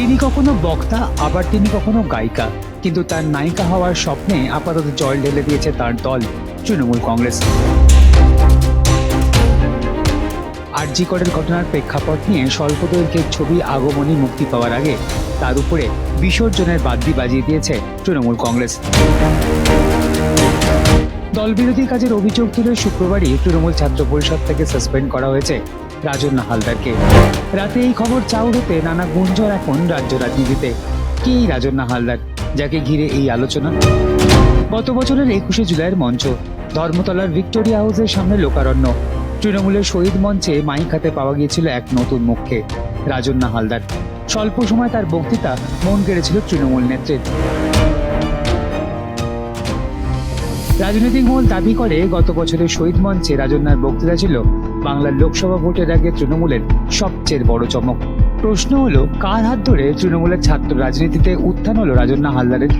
তিনি কখনো বক্তা, আবার তিনি কখনো গায়িকা। কিন্তু তার নায়িকা হওয়ার স্বপ্নে আপাতত জল ঢেলে দিয়েছে তার দল, তৃণমূল কংগ্রেস। আরজি করের ঘটনার প্রেক্ষাপট নিয়ে স্বল্প স্বল্পদৈর্ঘ্যের ছবি আগমনী মুক্তি পাওয়ার আগে তার উপরে বিসর্জনের বাদ্যি বাজিয়ে দিয়েছে তৃণমূল কংগ্রেস। দলবিরোধী কাজের অভিযোগ তুলে শুক্রবারই তৃণমূল ছাত্র পরিষদ থেকে সাসপেন্ড করা হয়েছে রাজন্না হালদারকে রাতে এই খবর চাউর হতে নানা গুঞ্জন এখন রাজ্য রাজনীতিতে। কে এই রাজন্না হালদার যাকে ঘিরে এই আলোচনা? গত বছরের একুশে জুলাইয়ের মঞ্চ, ধর্মতলার ভিক্টোরিয়া হাউসের সামনে লোকারণ্য। তৃণমূলের শহীদ মঞ্চে মাইক হাতে পাওয়া গিয়েছিল এক নতুন মুখকে রাজন্না হালদার স্বল্প সময় তার বক্তৃতা মন কেড়েছিল তৃণমূল নেত্রীর। রাজনৈতিক মহল দাবি করে, গত বছরের শহীদ মঞ্চে রাজন্যার বক্তৃতা ছিল বাংলার লোকসভা ভোটের আগে তৃণমূলের সবচেয়ে বড় চমক। প্রশ্ন হলো, কার হাত ধরে তৃণমূলের ছাত্র রাজনীতিতে উত্থান হলো রাজন্না হালদারের?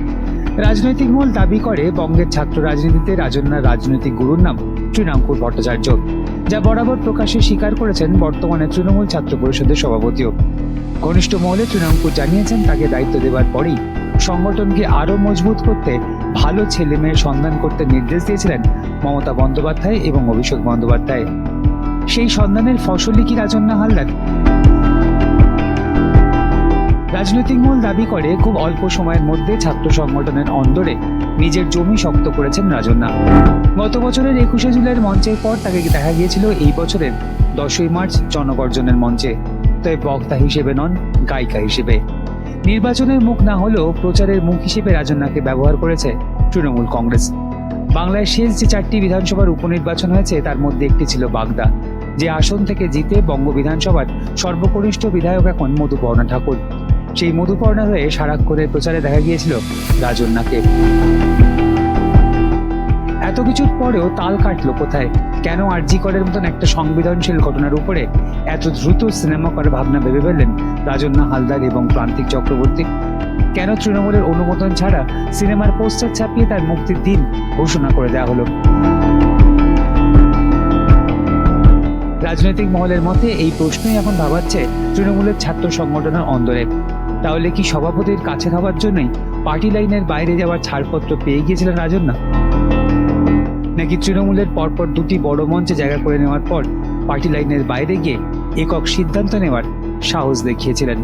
রাজনৈতিক মহল দাবি করে, বঙ্গের ছাত্র রাজনীতিতে রাজন্যার রাজনৈতিক গুরুর নাম তৃণাঙ্কুর ভট্টাচার্য, যা বরাবর প্রকাশ্যে স্বীকার করেছেন বর্তমানে তৃণমূল ছাত্র পরিষদের সভাপতিও। ঘনিষ্ঠ মহলে তৃণাঙ্কুর জানিয়েছেন, তাকে দায়িত্ব দেওয়ার পরেই সংগঠনকে আরও মজবুত করতে ভালো ছেলে মেয়ের সন্ধান করতে নির্দেশ দিয়েছিলেন মমতা বন্দ্যোপাধ্যায় এবং অভিষেক বন্দ্যোপাধ্যায়। সেই সন্ধানের ফসলই কি রাজন্না হালদার? রাজনৈতিক মূল দাবি করে, খুব অল্প সময়ের মধ্যে ছাত্র সংগঠনের অন্দরে নিজের জমি শক্ত করেছেন রাজন্না গত বছরের একুশে জুলাইয়ের মঞ্চের পর তাকে দেখা গিয়েছিল? এই বছরের দশই মার্চ জনগর্জনের মঞ্চে। তবে বক্তা হিসেবে নন, গায়িকা হিসেবে। নির্বাচনের মুখ না হলেও প্রচারের মুখ হিসেবে রাজন্নাকে ব্যবহার করেছে তৃণমূল কংগ্রেস। বাংলায় শেষ যে চারটি বিধানসভার উপনির্বাচন হয়েছে, তার মধ্যে একটি ছিল বাগদা। যে আসন থেকে জিতে বঙ্গ বিধানসভার সর্বকনিষ্ঠ বিধায়ক এখন মধুপর্ণা ঠাকুর। সেই মধুপর্ণা হয়ে সারাক্ষণের প্রচারে দেখা গিয়েছিল রাজন্যাকে এত কিছুর পরেও তাল কাটলো কোথায়? কেন আরজি করের মতন একটা সংবেদনশীল ঘটনার উপরে এত দ্রুত সিনেমা করার ভাবনা ভেবে ফেললেন রাজন্না হালদার এবং প্রান্তিক চক্রবর্তী? কেন তৃণমূলের অনুমোদন ছাড়া সিনেমার পোস্টার ছাপিয়ে তার মুক্তির দিন ঘোষণা করে দেওয়া হলো? রাজনৈতিক মহলের মতে এই প্রশ্নই এখন ভাবাচ্ছে তৃণমূলের ছাত্র সংগঠনের অন্দরে। তাহলে কি সভাপতির কাছে হওয়ার জন্যই পার্টি লাইনের বাইরে যাওয়ার ছাড়পত্র পেয়ে গিয়েছিলেন রাজন্না? নাকি তৃণমূলের পরপর দুটি বড় মঞ্চে জায়গা করে নেওয়ার পর পার্টি লাইনের বাইরে গিয়ে একক সিদ্ধান্ত নেওয়ার সাহস দেখিয়েছিলেন।